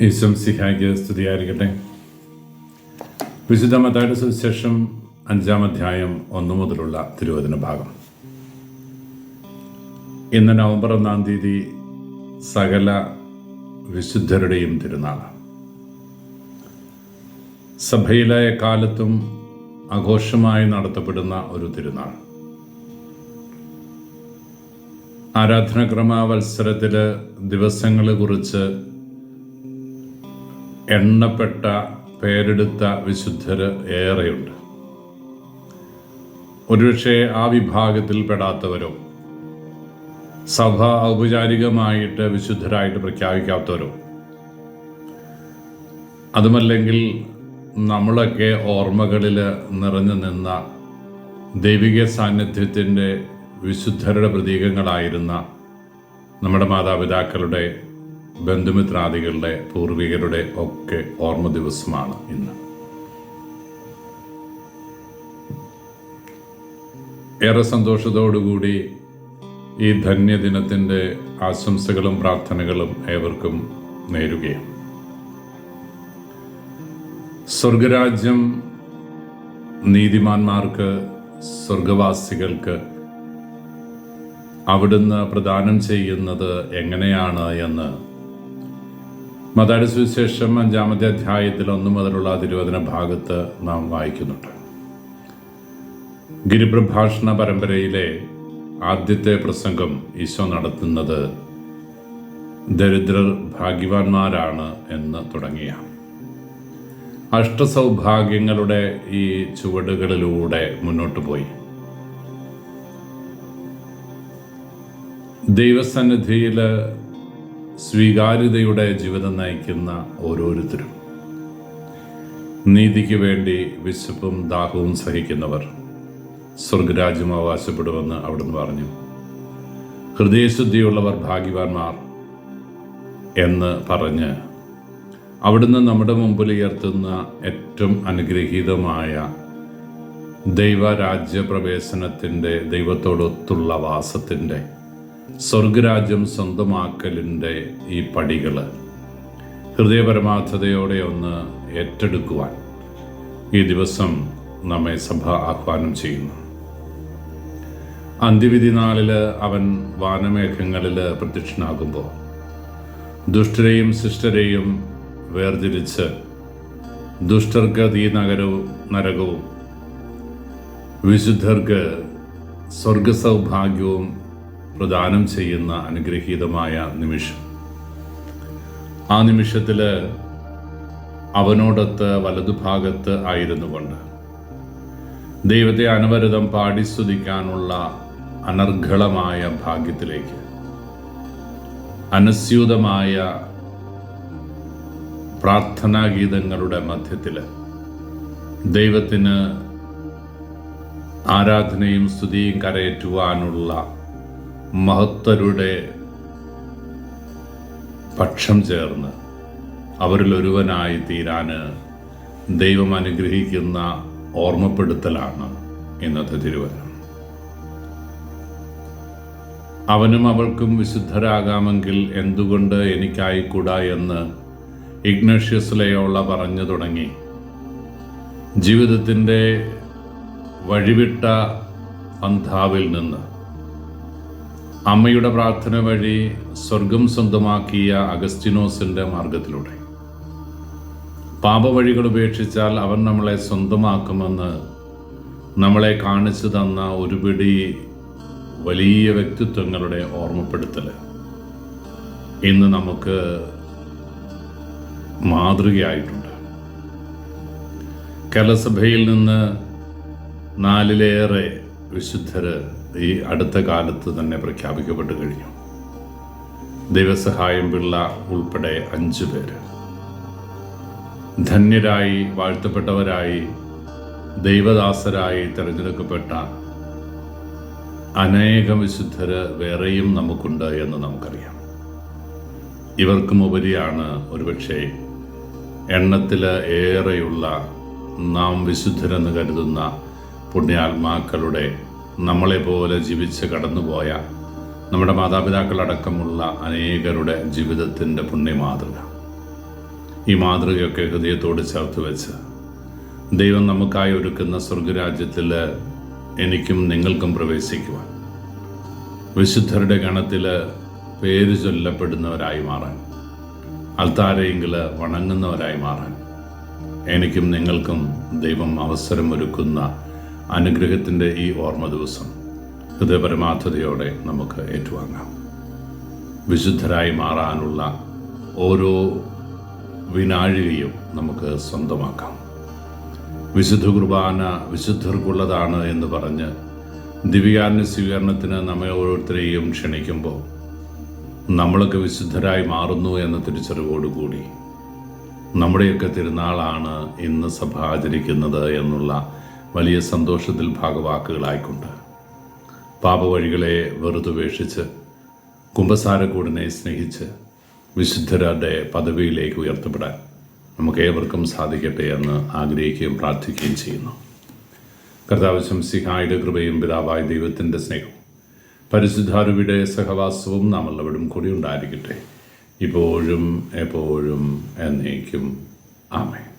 ഈശ്വം സിഹായിക്ക് സ്തുതിയായിരിക്കട്ടെ. വിശുദ്ധ മത്തായുടെ സുവിശേഷം അഞ്ചാം അധ്യായം ഒന്നു മുതലുള്ള തിരുവചന ഭാഗം. ഇന്ന് നവംബർ ഒന്നാം തീയതി സകല വിശുദ്ധരുടെയും തിരുനാൾ സഭയിലെ കാലത്തും ആഘോഷമായി നടത്തപ്പെടുന്ന ഒരു തിരുനാൾ. ആരാധനക്രമ വത്സരത്തിൽ ദിവസങ്ങളെ കുറിച്ച് എണ്ണപ്പെട്ട പേരെടുത്ത വിശുദ്ധർ ഏറെയുണ്ട്. ഒരുപക്ഷെ ആ വിഭാഗത്തിൽ പെടാത്തവരോ സഭ ഔപചാരികമായിട്ട് വിശുദ്ധരായിട്ട് പ്രഖ്യാപിക്കാത്തവരോ അതുമല്ലെങ്കിൽ നമ്മളൊക്കെ ഓർമ്മകളിൽ നിറഞ്ഞു നിന്ന ദൈവിക സാന്നിധ്യത്തിന്റെ വിശുദ്ധരുടെ പ്രതീകങ്ങളായിരുന്ന നമ്മുടെ മാതാപിതാക്കളുടെ ബന്ധുമിത്രാദികളുടെ പൂർവികരുടെ ഒക്കെ ഓർമ്മ ദിവസമാണ് ഇന്ന്. ഏറെ സന്തോഷത്തോടുകൂടി ഈ ധന്യദിനത്തിന്റെ ആശംസകളും പ്രാർത്ഥനകളും ഏവർക്കും നേരുകയാണ്. സ്വർഗരാജ്യം നീതിമാന്മാർക്ക് സ്വർഗവാസികൾക്ക് അവിടുന്ന് പ്രദാനം ചെയ്യുന്നത് എങ്ങനെയാണ് എന്ന് മതാടി സുവിശേഷം അഞ്ചാമത്തെ അധ്യായത്തിൽ ഒന്നു മുതലുള്ള തിരുവചന ഭാഗത്ത് നാം വായിക്കുന്നുണ്ട്. ഗിരിപ്രഭാഷണ പരമ്പരയിലെ ആദ്യത്തെ പ്രസംഗം ഈശോ നടത്തുന്നത് ദരിദ്രർ ഭാഗ്യവാന്മാരാണ് എന്ന് തുടങ്ങിയ അഷ്ടസൗഭാഗ്യങ്ങളുടെ ഈ ചുവടുകളിലൂടെ മുന്നോട്ട് പോയി. ദൈവസന്നിധിയിൽ സ്വീകാര്യതയുടെ ജീവിതം നയിക്കുന്ന ഓരോരുത്തരും. നീതിക്ക് വേണ്ടി വിശപ്പും ദാഹവും സഹിക്കുന്നവർ സ്വർഗരാജ്യം അവകാശപ്പെടുമെന്ന് അവിടുന്ന് പറഞ്ഞു. ഹൃദയശുദ്ധിയുള്ളവർ ഭാഗ്യവാന്മാർ എന്ന് പറഞ്ഞ് അവിടുന്ന് നമ്മുടെ മുമ്പിൽ ഉയർത്തുന്ന ഏറ്റവും അനുഗ്രഹീതമായ ദൈവരാജ്യ പ്രവേശനത്തിന്റെ ദൈവത്തോടൊത്തുള്ള വാസത്തിന്റെ സ്വർഗരാജ്യം സ്വന്തമാക്കലിന്റെ ഈ പടികൾ ഹൃദയപരമാർത്ഥതയോടെ ഒന്ന് ഏറ്റെടുക്കുവാൻ ഈ ദിവസം നമ്മെ സഭ ആഹ്വാനം ചെയ്യുന്നു. അന്ത്യവിധി നാളിൽ അവൻ വാനമേഘങ്ങളിൽ പ്രത്യക്ഷനാകുമ്പോൾ ദുഷ്ടരെയും ശിഷ്ടരെയും വേർതിരിച്ച് ദുഷ്ടർക്ക് തീ നഗരവും നരകവും വിശുദ്ധർക്ക് സ്വർഗസൗഭാഗ്യവും പ്രദാനം ചെയ്യുന്ന അനുഗ്രഹീതമായ നിമിഷം. ആ നിമിഷത്തിൽ അവനോടൊത്ത് വലതുഭാഗത്ത് ആയിരുന്നു കൊണ്ട് ദൈവത്തെ അനവരതം പാടിസ്തുതിക്കാനുള്ള അനർഘളമായ ഭാഗ്യത്തിലേക്ക് അനസ്യൂതമായ പ്രാർത്ഥനാഗീതങ്ങളുടെ മധ്യത്തിൽ ദൈവത്തിന് ആരാധനയും സ്തുതിയും കരയേറ്റുവാനുള്ള മഹത്തരുടെ പക്ഷം ചേർന്ന് അവരിൽ ഒരുവനായി തീരാൻ ദൈവം അനുഗ്രഹിക്കുന്ന ഓർമ്മപ്പെടുത്തലാണ് ഇന്നത്തെ തിരുവചനം. അവനും അവൾക്കും വിശുദ്ധരാകാമെങ്കിൽ എന്തുകൊണ്ട് എനിക്കായിക്കൂടാ എന്ന് ഇഗ്നേഷ്യസ് ലയോള പറഞ്ഞു തുടങ്ങി. ജീവിതത്തിന്റെ വഴിവിട്ട പന്ഥാവിൽ നിന്ന് അമ്മയുടെ പ്രാർത്ഥന വഴി സ്വർഗം സ്വന്തമാക്കിയ അഗസ്റ്റിനോസിന്റെ മാർഗത്തിലൂടെ. പാപവഴികൾ ഉപേക്ഷിച്ചാൽ അവൻ നമ്മളെ സ്വന്തമാക്കുമെന്ന് നമ്മളെ കാണിച്ചു തന്ന ഒരു പിടി വലിയ വ്യക്തിത്വങ്ങളുടെ ഓർമ്മപ്പെടുത്തൽ. ഇന്ന് നമുക്ക് മാതൃകയായിട്ടുണ്ട്. കേരളസഭയിൽ നിന്ന് നാലിലേറെ വിശുദ്ധർ ഈ അടുത്ത കാലത്ത് തന്നെ പ്രഖ്യാപിക്കപ്പെട്ട് കഴിഞ്ഞു. ദൈവസഹായം പിള്ള ഉൾപ്പെടെ അഞ്ചു പേര്. ധന്യരായി വാഴ്ത്തപ്പെട്ടവരായി ദൈവദാസരായി തിരഞ്ഞെടുക്കപ്പെട്ട അനേകം വിശുദ്ധർ വേറെയും നമുക്കുണ്ട് എന്ന് നമുക്കറിയാം. ഇവർക്കും ഉപരിയാണ് ഒരുപക്ഷെ എണ്ണത്തിൽ ഏറെയുള്ള നാം വിശുദ്ധരെന്ന് കരുതുന്ന പുണ്യാത്മാക്കളുടെ നമ്മളെപ്പോലെ ജീവിച്ച് കടന്നുപോയ നമ്മുടെ മാതാപിതാക്കളടക്കമുള്ള അനേകരുടെ ജീവിതത്തിന്റെ പുണ്യമാതൃക. ഈ മാതൃകയൊക്കെ ഹൃദയത്തോട് ചേർത്ത് വെച്ച് ദൈവം നമുക്കായി ഒരുക്കുന്ന സ്വർഗരാജ്യത്തിൽ എനിക്കും നിങ്ങൾക്കും പ്രവേശിക്കുവാൻ വിശുദ്ധരുടെ ഗണത്തിൽ പേര് ചൊല്ലപ്പെടുന്നവരായി മാറാൻ അൽത്താരെങ്കിൽ വണങ്ങുന്നവരായി മാറാൻ എനിക്കും നിങ്ങൾക്കും ദൈവം അവസരമൊരുക്കുന്ന അനുഗ്രഹത്തിന്റെ ഈ ഓർമ്മ ദിവസം ഹൃദയപരമാർത്ഥതയോടെ നമുക്ക് ഏറ്റുവാങ്ങാം. വിശുദ്ധരായി മാറാനുള്ള ഓരോ വിനാഴികയും നമുക്ക് സ്വന്തമാക്കാം. വിശുദ്ധ കുർബാന വിശുദ്ധർക്കുള്ളതാണ് എന്ന് പറഞ്ഞ് ദിവ്യാന്യ സ്വീകരണത്തിന് നമ്മെ ഓരോരുത്തരെയും ക്ഷണിക്കുമ്പോൾ നമ്മളൊക്കെ വിശുദ്ധരായി മാറുന്നു എന്ന തിരിച്ചറിവോടുകൂടി നമ്മുടെയൊക്കെ തിരുനാളാണ് ഇന്ന് സഭ ആചരിക്കുന്നത് എന്നുള്ള വലിയ സന്തോഷത്തിൽ ഭാഗവാക്കുകളായിക്കൊണ്ട്. പാപവഴികളെ വെറുതുപേക്ഷിച്ച് കുംഭസാരക്കൂടിനെ സ്നേഹിച്ച് വിശുദ്ധരുടെ പദവിയിലേക്ക് ഉയർത്തപ്പെടാൻ നമുക്കേവർക്കും സാധിക്കട്ടെ എന്ന് ആഗ്രഹിക്കുകയും പ്രാർത്ഥിക്കുകയും ചെയ്യുന്നു. കർത്താവ് ശംസിഹായുടെ കൃപയും പിതാവായ ദൈവത്തിന്റെ സ്നേഹവും പരിശുദ്ധാരുവിടെ സഹവാസവും നാം എല്ലാവരും കൂടി ഉണ്ടായിരിക്കട്ടെ. ഇപ്പോഴും എപ്പോഴും എന്നേക്കും. ആമേ